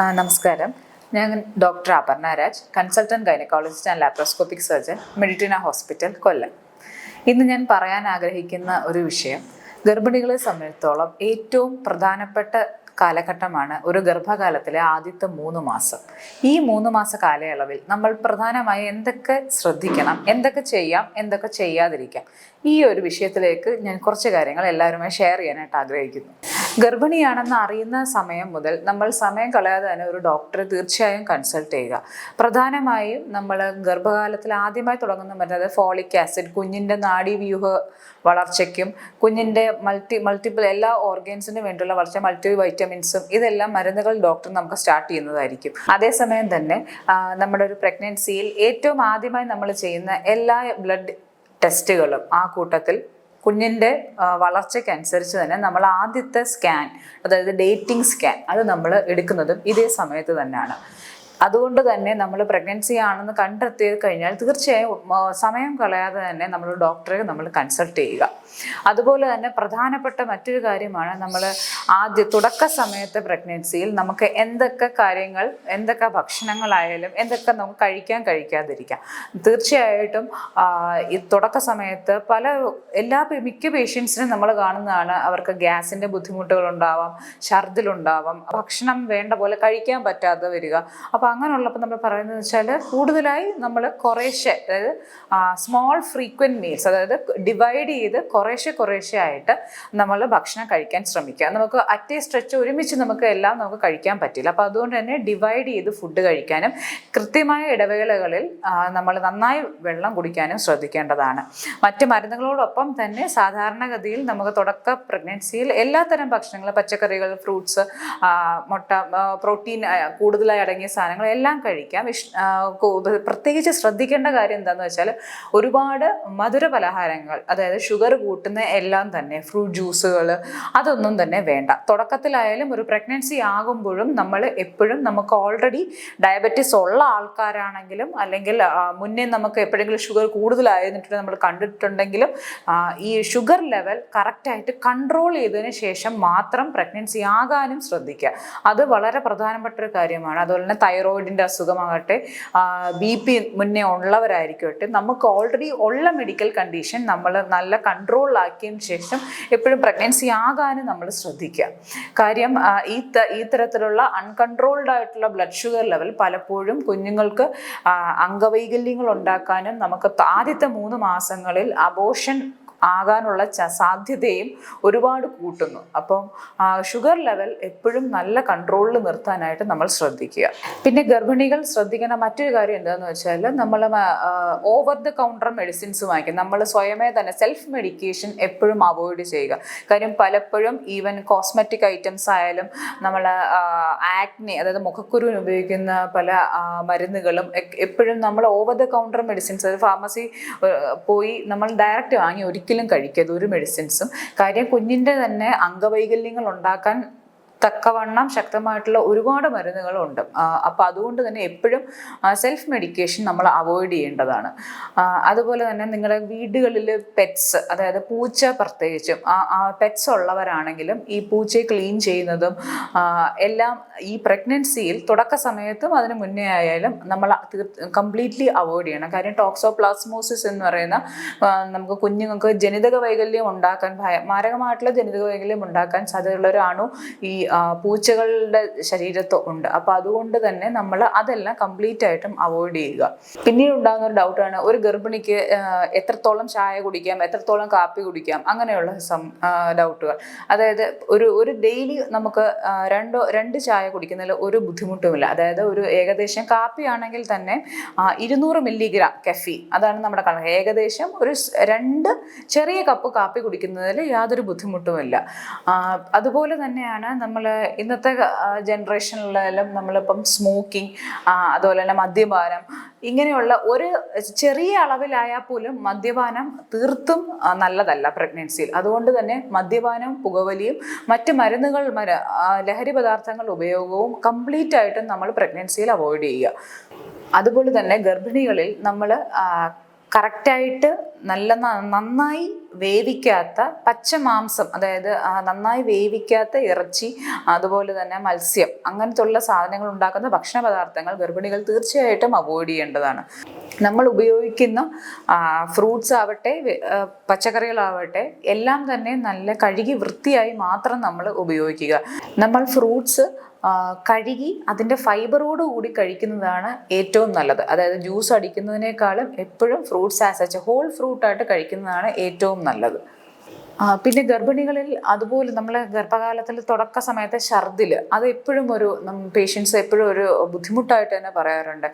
നമസ്കാരം. ഞാൻ doctor Aparna Raj consultant gynaecologist and laparoscopic surgeon Meditrina hospital Kollam. ഇന്ന് ഞാൻ പറയാൻ ആഗ്രഹിക്കുന്ന ഒരു വിഷയം ഗർഭിണികളെ സംബന്ധിച്ചോളം ഏറ്റവും പ്രധാനപ്പെട്ട കാലഘട്ടമാണ് ഒരു ഗർഭകാലത്തിലെ ആദ്യത്തെ മൂന്ന് മാസം. ഈ മൂന്ന് മാസ കാലയളവിൽ നമ്മൾ പ്രധാനമായി എന്തൊക്കെ ശ്രദ്ധിക്കണം എന്തൊക്കെ ചെയ്യാം എന്തൊക്കെ ചെയ്യാതിരിക്കാം? ഈ ഒരു വിഷയത്തിലേക്ക് ഞാൻ കുറച്ച് കാര്യങ്ങൾ എല്ലാവരുമായി ഷെയർ ചെയ്യാനായിട്ട് ആഗ്രഹിക്കുന്നു. ഗർഭിണിയാണെന്ന് അറിയുന്ന സമയം മുതൽ നമ്മൾ സമയം കളയാതെ തന്നെ ഒരു ഡോക്ടറെ തീർച്ചയായും കൺസൾട്ട് ചെയ്യുക. പ്രധാനമായും നമ്മൾ ഗർഭകാലത്തിൽ ആദ്യമായി തുടങ്ങുന്ന മരുന്നത് ഫോളിക് ആസിഡ് കുഞ്ഞിന്റെ നാഡീവ്യൂഹ വളർച്ചയ്ക്കും കുഞ്ഞിന്റെ മൾട്ടി മൾട്ടിപ്പിൾ എല്ലാ ഓർഗൻസിനും വേണ്ടിയുള്ള വളർച്ച മൾട്ടി വൈറ്റമിൻസും ഇതെല്ലാം മരുന്നുകൾ ഡോക്ടർ നമുക്ക് സ്റ്റാർട്ട് ചെയ്യുന്നതായിരിക്കും. അതേസമയം തന്നെ നമ്മുടെ ഒരു പ്രഗ്നൻസിയിൽ ഏറ്റവും ആദ്യമായി നമ്മൾ ചെയ്യുന്ന എല്ലാ ബ്ലഡ് ടെസ്റ്റുകളും ആ കൂട്ടത്തിൽ കുഞ്ഞിന്റെ വളർച്ചയ്ക്കനുസരിച്ച് തന്നെ നമ്മൾ ആദ്യത്തെ സ്കാൻ അതായത് ഡേറ്റിംഗ് സ്കാൻ അത് നമ്മൾ എടുക്കുന്നതും ഇതേ സമയത്ത് തന്നെയാണ്. അതുകൊണ്ട് തന്നെ നമ്മൾ പ്രഗ്നൻസി ആണെന്ന് കണ്ടെത്തി കഴിഞ്ഞാൽ തീർച്ചയായും സമയം കളയാതെ തന്നെ നമ്മൾ ഡോക്ടറെ നമ്മൾ കൺസൾട്ട് ചെയ്യുക. അതുപോലെ തന്നെ പ്രധാനപ്പെട്ട മറ്റൊരു കാര്യമാണ് നമ്മൾ ആദ്യ തുടക്ക സമയത്തെ പ്രഗ്നൻസിയിൽ നമുക്ക് എന്തൊക്കെ കാര്യങ്ങൾ എന്തൊക്കെ ഭക്ഷണങ്ങളായാലും എന്തൊക്കെ നമുക്ക് കഴിക്കാൻ കഴിക്കാതിരിക്കാം. തീർച്ചയായിട്ടും ഈ തുടക്ക സമയത്ത് പല എല്ലാ മിക്ക പേഷ്യൻസിനും നമ്മൾ കാണുന്നതാണ്. അവർക്ക് ഗ്യാസിന്റെ ബുദ്ധിമുട്ടുകൾ ഉണ്ടാവാം ഛർദിലുണ്ടാവാം ഭക്ഷണം വേണ്ട പോലെ കഴിക്കാൻ പറ്റാതെ വരിക. അപ്പോൾ അങ്ങനെയുള്ളപ്പോൾ നമ്മൾ പറയുന്നത് വെച്ചാൽ കൂടുതലായി നമ്മൾ കുറേശ്ശെ അതായത് സ്മോൾ ഫ്രീക്വന്റ് മീൽസ് അതായത് ഡിവൈഡ് ചെയ്ത് കുറേശ്ശെ കുറേശ്ശെ ആയിട്ട് നമ്മൾ ഭക്ഷണം കഴിക്കാൻ ശ്രമിക്കുക. നമുക്ക് അറ്റേ സ്ട്രെച്ച് ഒരുമിച്ച് നമുക്ക് എല്ലാം നമുക്ക് കഴിക്കാൻ പറ്റില്ല. അപ്പോൾ അതുകൊണ്ട് തന്നെ ഡിവൈഡ് ചെയ്ത് ഫുഡ് കഴിക്കാനും കൃത്യമായ ഇടവേളകളിൽ നമ്മൾ നന്നായി വെള്ളം കുടിക്കാനും ശ്രദ്ധിക്കേണ്ടതാണ്. മറ്റ് മരുന്നുകളോടൊപ്പം തന്നെ സാധാരണഗതിയിൽ നമുക്ക് തുടക്ക പ്രഗ്നൻസിയിൽ എല്ലാത്തരം ഭക്ഷണങ്ങൾ പച്ചക്കറികൾ ഫ്രൂട്ട്സ് മുട്ട പ്രോട്ടീൻ കൂടുതലായി അടങ്ങിയ സാധനങ്ങൾ എല്ലാം കഴിക്കാം. വിഷ് പ്രത്യേകിച്ച് ശ്രദ്ധിക്കേണ്ട കാര്യം എന്താണെന്ന് വെച്ചാൽ ഒരുപാട് മധുര പലഹാരങ്ങൾ അതായത് ഷുഗർ കൂട്ടുന്ന എല്ലാം തന്നെ ഫ്രൂട്ട് ജ്യൂസുകൾ അതൊന്നും തന്നെ വേണ്ട. തുടക്കത്തിലായാലും ഒരു പ്രഗ്നൻസി ആകുമ്പോഴും നമ്മൾ എപ്പോഴും നമുക്ക് ഓൾറെഡി ഡയബറ്റീസ് ഉള്ള ആൾക്കാരാണെങ്കിലും അല്ലെങ്കിൽ മുന്നേ നമുക്ക് എപ്പോഴെങ്കിലും ഷുഗർ കൂടുതലായിരുന്നിട്ട് നമ്മൾ കണ്ടിട്ടുണ്ടെങ്കിലും ഈ ഷുഗർ ലെവൽ കറക്റ്റായിട്ട് കൺട്രോൾ ചെയ്തതിന് ശേഷം മാത്രം പ്രഗ്നൻസി ആകാനും ശ്രദ്ധിക്കുക. അത് വളരെ പ്രധാനപ്പെട്ട ഒരു കാര്യമാണ്. അതുപോലെ തന്നെ തൈറോയിഡിന്റെ അസുഖമാകട്ടെ ബി പി മുന്നേ ഉള്ളവരായിരിക്കട്ടെ നമുക്ക് ഓൾറെഡി ഉള്ള മെഡിക്കൽ കണ്ടീഷൻ നമ്മൾ നല്ല കൺട്രോളിലാക്കിയതിന് ശേഷം എപ്പോഴും പ്രഗ്നൻസി ആകാനും നമ്മൾ ശ്രദ്ധിക്കുക. കാര്യം ഈ ഈ തരത്തിലുള്ള അൺകൺട്രോൾഡ് ആയിട്ടുള്ള ബ്ലഡ് ഷുഗർ ലെവൽ പലപ്പോഴും കുഞ്ഞുങ്ങൾക്ക് അംഗവൈകല്യങ്ങൾ ഉണ്ടാക്കാനും നമുക്ക് ആദ്യത്തെ മൂന്ന് മാസങ്ങളിൽ അബോഷൻ ആകാനുള്ള സാധ്യതയും ഒരുപാട് കൂട്ടുന്നു. അപ്പം ഷുഗർ ലെവൽ എപ്പോഴും നല്ല കൺട്രോളിൽ നിർത്താനായിട്ട് നമ്മൾ ശ്രദ്ധിക്കുക. പിന്നെ ഗർഭിണികൾ ശ്രദ്ധിക്കുന്ന മറ്റൊരു കാര്യം എന്താണെന്ന് വെച്ചാൽ നമ്മൾ ഓവർ ദ കൗണ്ടർ മെഡിസിൻസ് വാങ്ങിക്കും. നമ്മൾ സ്വയമേ തന്നെ സെൽഫ് മെഡിക്കേഷൻ എപ്പോഴും അവോയ്ഡ് ചെയ്യുക. കാര്യം പലപ്പോഴും ഈവൻ കോസ്മെറ്റിക് ഐറ്റംസ് ആയാലും നമ്മൾ ആക്നെ അതായത് മുഖക്കുരുവിന് ഉപയോഗിക്കുന്ന പല മരുന്നുകളും എപ്പോഴും നമ്മൾ over the counter medicines pharmacy പോയി നമ്മൾ ഡയറക്റ്റ് വാങ്ങി ഒരിക്കലും കഴിക്കരുത്. ഒരു മെഡിസിൻസും കാര്യം കുഞ്ഞിന്റെ തന്നെ അംഗവൈകല്യങ്ങൾ ഉണ്ടാക്കാൻ തക്കവണ്ണം ശക്തമായിട്ടുള്ള ഒരുപാട് മരുന്നുകളുണ്ട്. അപ്പോൾ അതുകൊണ്ട് തന്നെ എപ്പോഴും സെൽഫ് മെഡിക്കേഷൻ നമ്മൾ അവോയ്ഡ് ചെയ്യേണ്ടതാണ്. അതുപോലെ തന്നെ നിങ്ങളുടെ വീടുകളിൽ പെറ്റ്സ് അതായത് പൂച്ച പ്രത്യേകിച്ചും പെറ്റ്സ് ഉള്ളവരാണെങ്കിലും ഈ പൂച്ചയെ ക്ലീൻ ചെയ്യുന്നതും എല്ലാം ഈ പ്രഗ്നൻസിയിൽ തുടക്ക സമയത്തും അതിന് മുന്നേ ആയാലും നമ്മൾ കംപ്ലീറ്റ്ലി അവോയ്ഡ് ചെയ്യണം. കാര്യം ടോക്സോപ്ലാസ്മോസിസ് എന്ന് പറയുന്ന നമുക്ക് കുഞ്ഞുങ്ങൾക്ക് ജനിതക വൈകല്യം ഉണ്ടാക്കാൻ മാരകമായിട്ടുള്ള ജനിതക വൈകല്യം ഉണ്ടാക്കാൻ സാധ്യതയുള്ള ഒരു അണു ഈ പൂച്ചകളുടെ ശരീരത്ത് ഉണ്ട്. അപ്പോൾ അതുകൊണ്ട് തന്നെ നമ്മൾ അതെല്ലാം കംപ്ലീറ്റ് ആയിട്ടും അവോയ്ഡ് ചെയ്യുക. പിന്നീട് ഉണ്ടാകുന്ന ഒരു ഡൗട്ടാണ് ഒരു ഗർഭിണിക്ക് എത്രത്തോളം ചായ കുടിക്കാം എത്രത്തോളം കാപ്പി കുടിക്കാം അങ്ങനെയുള്ള സം ഡൗട്ടുകൾ അതായത് ഒരു ഒരു ഡെയിലി നമുക്ക് രണ്ടോ രണ്ട് ചായ കുടിക്കുന്നതിൽ ഒരു ബുദ്ധിമുട്ടുമില്ല. അതായത് ഒരു ഏകദേശം കാപ്പി ആണെങ്കിൽ തന്നെ ഇരുന്നൂറ് മില്ലിഗ്രാം കഫി അതാണ് നമ്മുടെ കണക്ക്. ഏകദേശം ഒരു രണ്ട് ചെറിയ കപ്പ് കാപ്പി കുടിക്കുന്നതിൽ യാതൊരു ബുദ്ധിമുട്ടുമില്ല. അതുപോലെ തന്നെയാണ് നമ്മൾ ഇന്നത്തെ ജനറേഷനിലെല്ലാം നമ്മളിപ്പം സ്മോക്കിംഗ് അതുപോലെ തന്നെ മദ്യപാനം ഇങ്ങനെയുള്ള ഒരു ചെറിയ അളവിലായാൽ പോലും മദ്യപാനം തീർത്തും നല്ലതല്ല പ്രഗ്നൻസിയിൽ അതുകൊണ്ട് തന്നെ മദ്യപാനം പുകവലിയും മറ്റ് മരുന്നുകൾ മര ലഹരി പദാർത്ഥങ്ങൾ ഉപയോഗവും കംപ്ലീറ്റ് ആയിട്ടും നമ്മൾ പ്രഗ്നൻസിയിൽ അവോയ്ഡ് ചെയ്യുക. അതുപോലെ തന്നെ ഗർഭിണികളിൽ നമ്മൾ കറക്റ്റായിട്ട് നല്ല നന്നായി വേവിക്കാത്ത പച്ച മാംസം അതായത് നന്നായി വേവിക്കാത്ത ഇറച്ചി അതുപോലെ തന്നെ മത്സ്യം അങ്ങനത്തെ ഉള്ള സാധനങ്ങൾ ഉണ്ടാക്കുന്ന ഭക്ഷണ പദാർത്ഥങ്ങൾ ഗർഭിണികൾ തീർച്ചയായിട്ടും അവോയ്ഡ് ചെയ്യേണ്ടതാണ്. നമ്മൾ ഉപയോഗിക്കുന്ന ഫ്രൂട്ട്സ് ആവട്ടെ പച്ചക്കറികളാവട്ടെ എല്ലാം തന്നെ നല്ല കഴുകി വൃത്തിയായി മാത്രം നമ്മൾ ഉപയോഗിക്കുക. നമ്മൾ ഫ്രൂട്ട്സ് കഴുകി അതിന്റെ ഫൈബറോട് കൂടി കഴിക്കുന്നതാണ് ഏറ്റവും നല്ലത്. അതായത് ജ്യൂസ് അടിക്കുന്നതിനേക്കാളും എപ്പോഴും ഫ്രൂട്ട്സ് ആസ് എ ഹോൾ ഫ്രൂട്ടായിട്ട് കഴിക്കുന്നതാണ് ഏറ്റവും നല്ലത്. പിന്നെ ഗർഭിണികളിൽ അതുപോലെ നമ്മൾ ഗർഭകാലത്തിൽ തുടക്ക സമയത്തെ ഛർദിൽ അത് എപ്പോഴും ഒരു പേഷ്യൻസ് എപ്പോഴും ഒരു ബുദ്ധിമുട്ടായിട്ട് തന്നെ പറയാറുണ്ട്.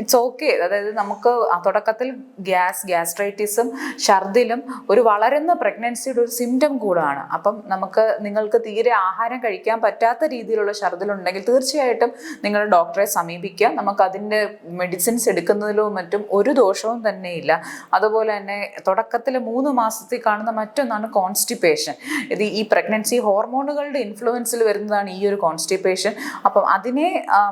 ഇറ്റ്സ് ഓക്കെ അതായത് നമുക്ക് തുടക്കത്തിൽ ഗ്യാസ് ഗ്യാസ്ട്രൈറ്റിസും ഛർദിലും ഒരു വളരുന്ന പ്രഗ്നൻസിയുടെ ഒരു സിംറ്റം കൂടാണ്. അപ്പം നമുക്ക് നിങ്ങൾക്ക് തീരെ ആഹാരം കഴിക്കാൻ പറ്റാത്ത രീതിയിലുള്ള ഛർദിലുണ്ടെങ്കിൽ തീർച്ചയായിട്ടും നിങ്ങൾ ഡോക്ടറെ സമീപിക്കുക. നമുക്ക് അതിന്റെ മെഡിസിൻസ് എടുക്കുന്നതിലോ മറ്റും ഒരു ദോഷവും തന്നെയില്ല. അതുപോലെ തന്നെ തുടക്കത്തിൽ മൂന്ന് മാസത്തിൽ കാണുന്ന മറ്റൊന്നാണ് കോൺസ്റ്റിപ്പേഷൻ ഇത് ഈ പ്രഗ്നൻസി ഹോർമോണുകളുടെ ഇൻഫ്ലുവൻസിൽ വരുന്നതാണ് ഈ ഒരു കോൺസ്റ്റിപ്പേഷൻ അപ്പം അതിനെ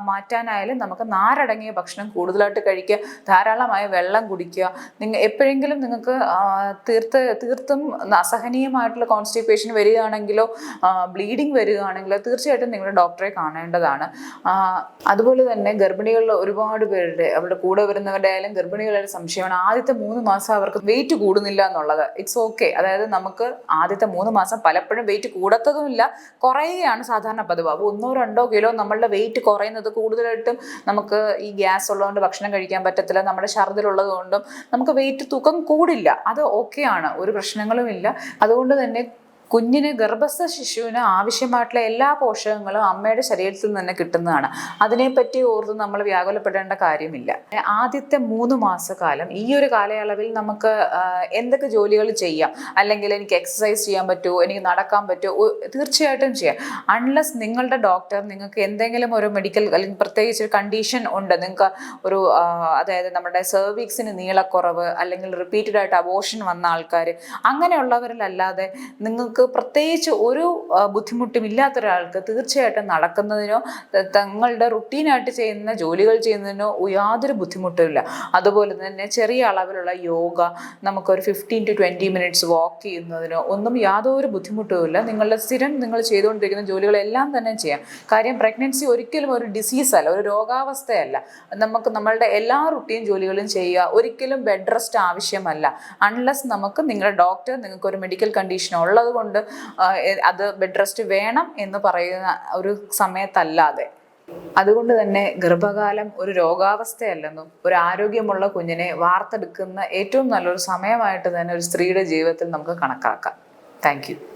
മാറ്റാനായാലും നമുക്ക് നാരടങ്ങിയ ഭക്ഷണം കൂടുതലായിട്ട് കഴിക്കുക ധാരാളമായ വെള്ളം കുടിക്കുക. നിങ്ങൾ എപ്പോഴെങ്കിലും നിങ്ങൾക്ക് തീർത്ത് തീർത്തും അസഹനീയമായിട്ടുള്ള കോൺസ്റ്റിപ്പേഷൻ വരികയാണെങ്കിലോ ബ്ലീഡിങ് വരികയാണെങ്കിലോ തീർച്ചയായിട്ടും നിങ്ങളുടെ ഡോക്ടറെ കാണേണ്ടതാണ്. അതുപോലെ തന്നെ ഗർഭിണികളിൽ ഒരുപാട് പേരുടെ അവരുടെ കൂടെ വരുന്നവരുടെ ആയാലും ഗർഭിണികളുടെ സംശയമാണ്. ആദ്യത്തെ മൂന്ന് മാസം അവർക്ക് വെയിറ്റ് കൂടുന്നില്ല എന്നുള്ളത്. ഇറ്റ്സ് ഓക്കെ അതായത് നമുക്ക് ആദ്യത്തെ മൂന്ന് മാസം പലപ്പോഴും വെയിറ്റ് കൂടത്തതുമില്ല. കുറയുകയാണ് സാധാരണ പതിവ്. അപ്പോൾ ഒന്നോ രണ്ടോ കിലോ നമ്മളുടെ വെയിറ്റ് കുറയുന്നത് കൂടുതലായിട്ടും നമുക്ക് ഈ ഗ്യാസ് ഉള്ളതുകൊണ്ട് ഭക്ഷണം കഴിക്കാൻ പറ്റത്തില്ല. നമ്മുടെ ഛർദിലുള്ളത് കൊണ്ടും നമുക്ക് വെയിറ്റ് തൂക്കം കൂടില്ല. അത് ഓക്കെയാണ് ഒരു പ്രശ്നങ്ങളും ഇല്ല. അതുകൊണ്ട് തന്നെ കുഞ്ഞിന് ഗർഭസ്ഥ ശിശുവിന് ആവശ്യമായിട്ടുള്ള എല്ലാ പോഷകങ്ങളും അമ്മയുടെ ശരീരത്തിൽ നിന്ന് തന്നെ കിട്ടുന്നതാണ്. അതിനെപ്പറ്റി ഓർത്ത് നമ്മൾ വ്യാകുലപ്പെടേണ്ട കാര്യമില്ല. ആദ്യത്തെ മൂന്ന് മാസക്കാലം ഈ ഒരു കാലയളവിൽ നമുക്ക് എന്തൊക്കെ ജോലികൾ ചെയ്യാം? അല്ലെങ്കിൽ എനിക്ക് എക്സസൈസ് ചെയ്യാൻ പറ്റുമോ? എനിക്ക് നടക്കാൻ പറ്റുമോ? തീർച്ചയായിട്ടും ചെയ്യാം. അൺലെസ് നിങ്ങളുടെ ഡോക്ടർ നിങ്ങൾക്ക് എന്തെങ്കിലും ഒരു മെഡിക്കൽ അല്ലെങ്കിൽ പ്രത്യേകിച്ച് ഒരു കണ്ടീഷൻ ഉണ്ട്. നിങ്ങൾക്ക് ഒരു അതായത് നമ്മുടെ സെർവിക്സിന് നീളക്കുറവ് അല്ലെങ്കിൽ റിപ്പീറ്റഡ് ആയിട്ട് അബോഷൻ വന്ന ആൾക്കാർ അങ്ങനെയുള്ളവരിലല്ലാതെ നിങ്ങൾക്ക് പ്രത്യേകിച്ച് ഒരു ബുദ്ധിമുട്ടും ഇല്ലാത്ത ഒരാൾക്ക് തീർച്ചയായിട്ടും നടക്കുന്നതിനോ തങ്ങളുടെ റുട്ടീനായിട്ട് ചെയ്യുന്ന ജോലികൾ ചെയ്യുന്നതിനോ യാതൊരു ബുദ്ധിമുട്ടുമില്ല. അതുപോലെ തന്നെ ചെറിയ അളവിലുള്ള യോഗ നമുക്കൊരു fifteen to twenty minutes walk ചെയ്യുന്നതിനോ ഒന്നും യാതൊരു ബുദ്ധിമുട്ടുമില്ല. നിങ്ങളുടെ സ്ഥിരം നിങ്ങൾ ചെയ്തുകൊണ്ടിരിക്കുന്ന ജോലികളെല്ലാം തന്നെ ചെയ്യാം. കാര്യം പ്രഗ്നൻസി ഒരിക്കലും ഒരു ഡിസീസ് അല്ല ഒരു രോഗാവസ്ഥയല്ല. നമുക്ക് നമ്മളുടെ എല്ലാ റുട്ടീൻ ജോലികളും ചെയ്യുക ഒരിക്കലും ബെഡ് റെസ്റ്റ് ആവശ്യമല്ല. അൺലെസ് നമുക്ക് നിങ്ങളുടെ ഡോക്ടർ നിങ്ങൾക്ക് ഒരു മെഡിക്കൽ കണ്ടീഷൻ ഉള്ളത് കൊണ്ട് എ- അത് ബെഡ് റെസ്റ്റ് വേണം എന്ന് പറയുന്ന ഒരു സമയത്തല്ലാതെ. അതുകൊണ്ട് തന്നെ ഗർഭകാലം ഒരു രോഗാവസ്ഥയല്ലെന്നും ഒരു ആരോഗ്യമുള്ള കുഞ്ഞിനെ വാർത്തെടുക്കുന്ന ഏറ്റവും നല്ലൊരു സമയമായിട്ട് തന്നെ ഒരു സ്ത്രീയുടെ ജീവിതത്തിൽ നമുക്ക് കണക്കാക്കാം. താങ്ക്